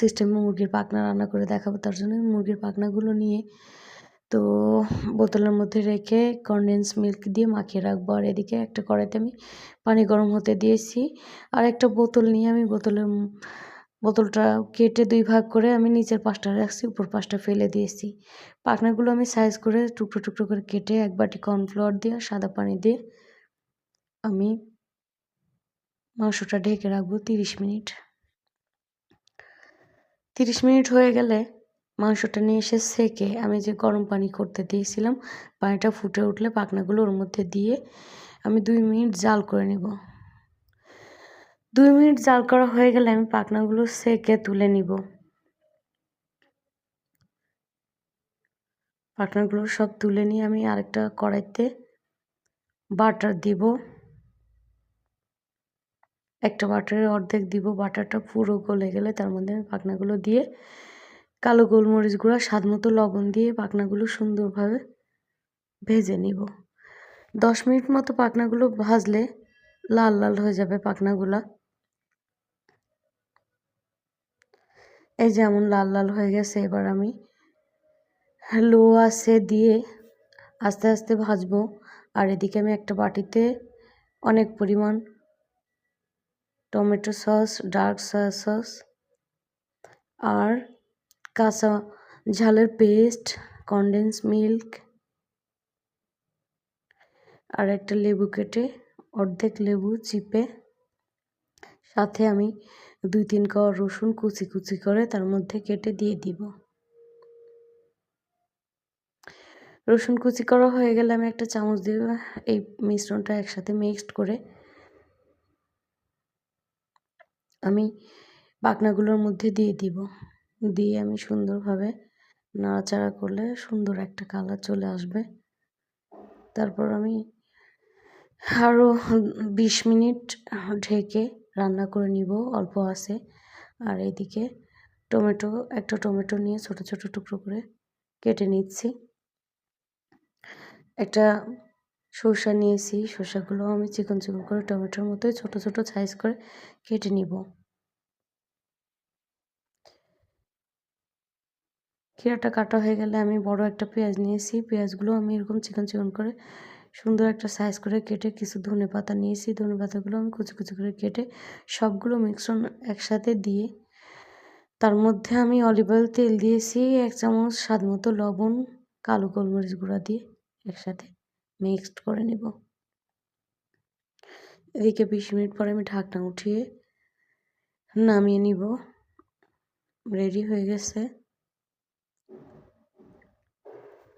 সিস্টেমে মুরগির পাখনা রান্না করে দেখাবো, তার জন্য মুরগির পাখনাগুলো নিয়ে তো বোতলের মধ্যে রেখে কনডেন্স মিল্ক দিয়ে মাখিয়ে রাখব। আর এদিকে একটা কড়াইতে আমি পানি গরম হতে দিয়েছি। আর একটা বোতল নিয়ে আমি বোতলের বোতলটা কেটে দুই ভাগ করে আমি নিচের পাশটা রাখছি, উপর পাশটা ফেলে দিয়েছি। পাখনাগুলো আমি সাইজ করে টুকরো টুকরো করে কেটে এক বাটি কর্নফ্লাওয়ার দিয়ে, সাদা পানি দিয়ে আমি মাংসটা ঢেকে রাখব তিরিশ মিনিট। তিরিশ মিনিট হয়ে গেলে মাংসটা নিয়ে এসে সেকে আমি যে গরম পানি করতে দিয়েছিলাম, পানিটা ফুটে উঠলে পাখনাগুলো ওর মধ্যে দিয়ে আমি দুই মিনিট জাল করে নেব। দুই মিনিট জাল করা হয়ে গেলে আমি পাখনাগুলো সেকে তুলে নিব। পাখনাগুলো সব তুলে নিয়ে আমি আরেকটা কড়াইতে বাটার দিব। একটা বাটারের অর্ধেক দিব, বাটারটা পুরো গলে গেলে তার মধ্যে আমি পাখনাগুলো দিয়ে কালো গোলমরিচ গুঁড়া, স্বাদ মতো লবণ দিয়ে পাখনাগুলো সুন্দরভাবে ভেজে নিব। দশ মিনিট মতো পাখনাগুলো ভাজলে লাল লাল হয়ে যাবে পাখনাগুলা। এই যেমন লাল লাল হয়ে গেছে, এবার আমি লো আছে দিয়ে আস্তে আস্তে ভাজবো। আর এদিকে আমি একটা বাটিতে অনেক পরিমাণ tomato sauce, dark soya sauce আর কাঁচা ঝালের পেস্ট কনডেন্স মিল্ক আর একটা লেবু কেটে অর্ধেক লেবু চিপে সাথে আমি দুই তিন কর রসুন কুচি কুচি করে তার মধ্যে কেটে দিয়ে দিব। রসুন কুচি করা হয়ে গেলে আমি একটা চামচ দিয়ে এই মিশ্রণটা একসাথে মিক্সড করে আমি পাখনাগুলোর মধ্যে দিয়ে দিব। দিয়ে আমি সুন্দরভাবে নাড়াচাড়া করলে সুন্দর একটা কালার চলে আসবে। তারপর আমি আরও বিশ মিনিট ঢেকে রান্না করে নিব, অল্প আছে। আর এদিকে টমেটো, একটা টমেটো নিয়ে ছোট ছোট টুকরো করে কেটে নিচ্ছি। একটা শসা নিয়েছি শসাগুলো আমি চিকন চিকন করে টমেটোর মতোই ছোট ছোট সাইজ করে কেটে নিব। খিরাটা কাটা হয়ে গেলে আমি বড় একটা পেঁয়াজ নিয়েছি, পেঁয়াজগুলো আমি এরকম চিকন চিকন করে সুন্দর একটা সাইজ করে কেটে কিছু ধনে পাতা নিয়েছি, ধনে পাতাগুলো আমি কুচি কুচি করে কেটে সবগুলো মিশ্রণ একসাথে দিয়ে তার মধ্যে আমি অলিভ অয়েল তেল দিয়েছি, এক চামচ স্বাদ মতো লবণ, কালো গোলমরিচ গুঁড়া দিয়ে একসাথে। মিক্সড করে নেব। এদিকে বিশ মিনিট পরে আমি ঢাকনা উঠিয়ে নামিয়ে নিব। রেডি হয়ে গেছে।